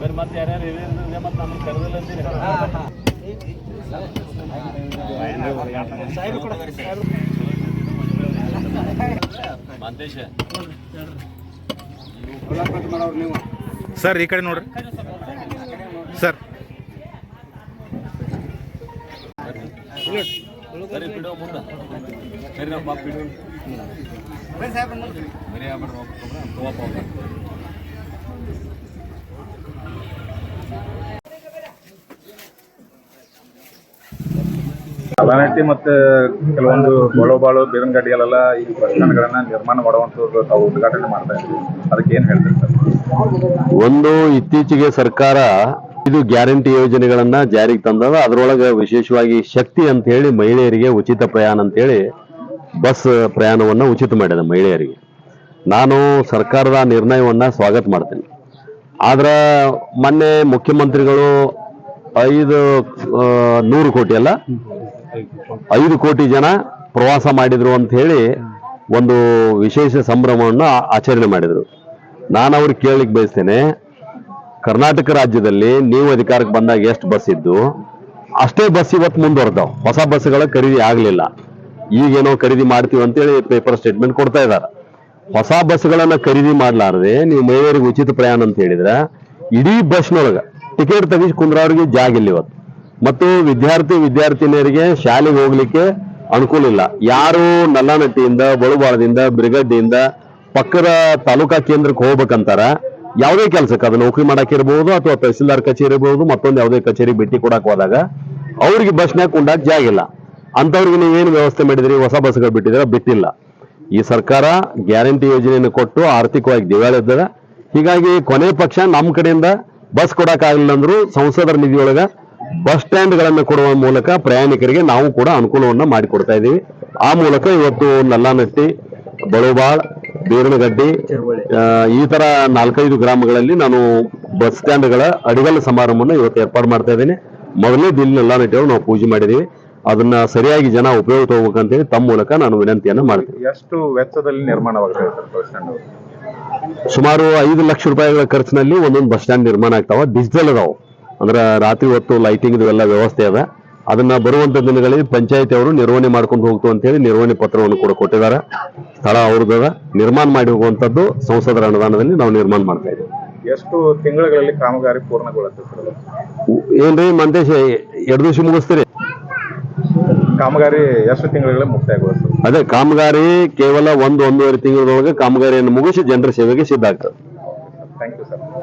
ಬರ್ರಿ ಮತ್ತೆ ಯಾರ್ಯಾರು ಇದೆ ಮತ್ತೆ ನಮಗೆ ಕರೆದಿಲ್ಲ ಮಂತೇಶ ಸರ್, ಈ ಕಡೆ ನೋಡ್ರಿ. ಸರ್. ಸರಿ ಬಿಡೋ ಮುಂದೆ ಸರಿ ನಮ್ಮ ಪಾಪ ಬಿಡು ಬರೀ ಆಗ್ಬಿಡ್ರಿ ಹೋಗ್ಬೇಕಂದ್ರೆ ತಗೋಪ್ಪ ಕಲಾನಟ್ಟಿ ಮತ್ತೆ ಕೆಲವೊಂದು ಬಾಳು ಬೇರಂಗಡಿಗಳೆಲ್ಲ ಈ ಬಸ್ ನಿರ್ಮಾಣ ಮಾಡುವಂಥದ್ದು ತಾವು ಉದ್ಘಾಟನೆ ಮಾಡ್ತಾ ಇದ್ದೀವಿ ಅದಕ್ಕೆ ಏನ್ ಹೇಳ್ತೀರಿ ಒಂದು, ಇತ್ತೀಚೆಗೆ ಸರ್ಕಾರ ಇದು ಗ್ಯಾರಂಟಿ ಯೋಜನೆಗಳನ್ನ ಜಾರಿಗೆ ತಂದದ ಅದರೊಳಗೆ ವಿಶೇಷವಾಗಿ ಶಕ್ತಿ ಅಂತ ಹೇಳಿ ಮಹಿಳೆಯರಿಗೆ ಉಚಿತ ಪ್ರಯಾಣ ಅಂತೇಳಿ ಬಸ್ ಪ್ರಯಾಣವನ್ನು ಉಚಿತ ಮಾಡಿದೆ ಮಹಿಳೆಯರಿಗೆ. ನಾನು ಸರ್ಕಾರದ ನಿರ್ಣಯವನ್ನು ಸ್ವಾಗತ ಮಾಡ್ತೀನಿ. ಆದ್ರೆ ಮೊನ್ನೆ ಮುಖ್ಯಮಂತ್ರಿಗಳು ಐದು ನೂರು ಕೋಟಿ ಅಲ್ಲ ಐದು ಕೋಟಿ ಜನ ಪ್ರವಾಸ ಮಾಡಿದ್ರು ಅಂತ ಹೇಳಿ ಒಂದು ವಿಶೇಷ ಸಂಭ್ರಮವನ್ನು ಆಚರಣೆ ಮಾಡಿದರು. ನಾನು ಅವ್ರಿಗೆ ಕೇಳಲಿಕ್ಕೆ ಬಯಸ್ತೇನೆ, ಕರ್ನಾಟಕ ರಾಜ್ಯದಲ್ಲಿ ನೀವು ಅಧಿಕಾರಕ್ಕೆ ಬಂದಾಗ ಎಷ್ಟು ಬಸ್ ಇದ್ದು, ಅಷ್ಟೇ ಬಸ್ ಇವತ್ತು ಮುಂದುವರೆದವು. ಹೊಸ ಬಸ್ಗಳ ಖರೀದಿ ಆಗಲಿಲ್ಲ. ಈಗೇನೋ ಖರೀದಿ ಮಾಡ್ತೀವಿ ಅಂತೇಳಿ ಪೇಪರ್ ಸ್ಟೇಟ್ಮೆಂಟ್ ಕೊಡ್ತಾ ಇದ್ದಾರೆ. ಹೊಸ ಬಸ್ಗಳನ್ನು ಖರೀದಿ ಮಾಡಲಾರದೆ ನೀವು ಮಹಿಳೆಯರಿಗೆ ಉಚಿತ ಪ್ರಯಾಣ ಅಂತ ಹೇಳಿದ್ರೆ, ಇಡೀ ಬಸ್ನೊಳಗೆ ಟಿಕೆಟ್ ತೆಗಿಸಿ ಕುಂದ್ರವ್ರಿಗೆ ಜಾಗ ಇಲ್ಲ ಇವತ್ತು. ಮತ್ತು ವಿದ್ಯಾರ್ಥಿ ವಿದ್ಯಾರ್ಥಿನಿಯರಿಗೆ ಶಾಲೆಗೆ ಹೋಗ್ಲಿಕ್ಕೆ ಅನುಕೂಲ ಇಲ್ಲ. ಯಾರು ನಲ್ಲಾನಟ್ಟಿಯಿಂದ, ಬಳುಬಾಳದಿಂದ ಬ್ರಿಗಡ್ಡಿಯಿಂದ ಪಕ್ಕದ ತಾಲೂಕಾ ಕೇಂದ್ರಕ್ಕೆ ಹೋಗ್ಬೇಕಂತಾರ. ಯಾವುದೇ ಕೆಲಸಕ್ಕೆ ಅದು ನೌಕರಿ ಮಾಡಕ್ಕೆ ಇರ್ಬೋದು ಅಥವಾ ತಹಸೀಲ್ದಾರ್ ಕಚೇರಿ ಇರ್ಬೋದು, ಮತ್ತೊಂದು ಯಾವುದೇ ಕಚೇರಿ ಭೇಟಿ ಕೊಡಕ್ ಹೋದಾಗ ಅವ್ರಿಗೆ ಬಸ್ನಾಗ ಕುಂಡಾಕ್ ಜಾಗ ಇಲ್ಲ. ಅಂತವ್ರಿಗೆ ಏನು ವ್ಯವಸ್ಥೆ ಮಾಡಿದ್ರಿ, ಹೊಸ ಬಸ್ಗಳು ಬಿಟ್ಟಿದ್ರೆ ಬಿಟ್ಟಿಲ್ಲ. ಈ ಸರ್ಕಾರ ಗ್ಯಾರಂಟಿ ಯೋಜನೆಯನ್ನು ಕೊಟ್ಟು ಆರ್ಥಿಕವಾಗಿ ದಿವಾಳಿ ಇದ್ದದ ಹೀಗಾಗಿ ಕೊನೆ ಪಕ್ಷ ನಮ್ಮ ಕಡೆಯಿಂದ ಬಸ್ ಕೊಡಕ್ ಆಗಿಲ್ಲ ಅಂದ್ರು ಸಂಸದರ ನಿಧಿಯೊಳಗ ಬಸ್ ಸ್ಟ್ಯಾಂಡ್ ಗಳನ್ನ ಕೊಡುವ ಮೂಲಕ ಪ್ರಯಾಣಿಕರಿಗೆ ನಾವು ಕೂಡ ಅನುಕೂಲವನ್ನ ಮಾಡಿಕೊಡ್ತಾ ಇದ್ದೀವಿ. ಆ ಮೂಲಕ ಇವತ್ತು ನಲ್ಲಾನಟ್ಟಿ ಬಳುಬಾಳ್ ಬೀರನಗಡ್ಡಿ ಆ, ಈ ತರ ನಾಲ್ಕೈದು ಗ್ರಾಮಗಳಲ್ಲಿ ನಾನು ಬಸ್ ಸ್ಟ್ಯಾಂಡ್ಗಳ ಅಡಿಗಲ್ಲು ಸಮಾರಂಭವನ್ನು ಇವತ್ತು ಏರ್ಪಾಡು ಮಾಡ್ತಾ ಇದ್ದೀನಿ. ಮೊದಲೇ ದಿನ ನಲ್ಲಾನಟ್ಟಿಯವರು ನಾವು ಪೂಜೆ ಮಾಡಿದ್ದೀವಿ. ಅದನ್ನ ಸರಿಯಾಗಿ ಜನ ಉಪಯೋಗ ತಗೋಬೇಕಂತೇಳಿ ತಮ್ಮ ಮೂಲಕ ನಾನು ವಿನಂತಿಯನ್ನ ಮಾಡ್ತೀನಿ. ಎಷ್ಟು ವೆಚ್ಚದಲ್ಲಿ ನಿರ್ಮಾಣವಾಗ್ತಾ ಇದೆ ಬಸ್ ಸ್ಟ್ಯಾಂಡ್? ಸುಮಾರು ಐದು ಲಕ್ಷ ರೂಪಾಯಿಗಳ ಖರ್ಚಿನಲ್ಲಿ ಒಂದೊಂದು ಬಸ್ ಸ್ಟ್ಯಾಂಡ್ ನಿರ್ಮಾಣ ಆಗ್ತಾವ. ಡಿಜಿಟಲ್ ಅದಾವ. ಅಂದ್ರೆ ರಾತ್ರಿ ಹೊತ್ತು ಲೈಟಿಂಗ್ ಎಲ್ಲ ವ್ಯವಸ್ಥೆ ಅದ. ಅದನ್ನ ಬರುವಂತ ದಿನಗಳಲ್ಲಿ ಪಂಚಾಯತಿ ಅವರು ನಿರ್ವಹಣೆ ಮಾಡ್ಕೊಂಡು ಹೋಗ್ತು ಅಂತ ಹೇಳಿ ನಿರ್ವಹಣೆ ಪತ್ರವನ್ನು ಕೂಡ ಕೊಟ್ಟಿದ್ದಾರೆ. ಸ್ಥಳ ಅವ್ರದ್ದದ ನಿರ್ಮಾಣ ಮಾಡಿ ಹೋಗುವಂತದ್ದು ಸಂಸದರ ಅನುದಾನದಲ್ಲಿ ನಾವು ನಿರ್ಮಾಣ ಮಾಡ್ತಾ ಇದ್ದೀವಿ. ಎಷ್ಟು ತಿಂಗಳುಗಳಲ್ಲಿ ಕಾಮಗಾರಿ ಪೂರ್ಣಗೊಳ್ಳುತ್ತೆ? ಏನ್ರಿ ಮಂತೇಶ್ ಎರಡು ದಿವಸ ಮುಗಿಸ್ತೀರಿ? ಕಾಮಗಾರಿ ಎಷ್ಟು ತಿಂಗಳಲ್ಲಿ ಮುಕ್ತಾಯಗೊಳ್ಳುತ್ತೆ ಆಗುತ್ತೆ ಅದೇ ಕಾಮಗಾರಿ ಕೇವಲ ಒಂದು ಒಂದೂವರೆ ತಿಂಗಳೊಳಗೆ ಕಾಮಗಾರಿಯನ್ನು ಮುಗಿಸಿ ಜನರ ಸೇವೆಗೆ ಸಿದ್ಧ ಆಗ್ತದೆ.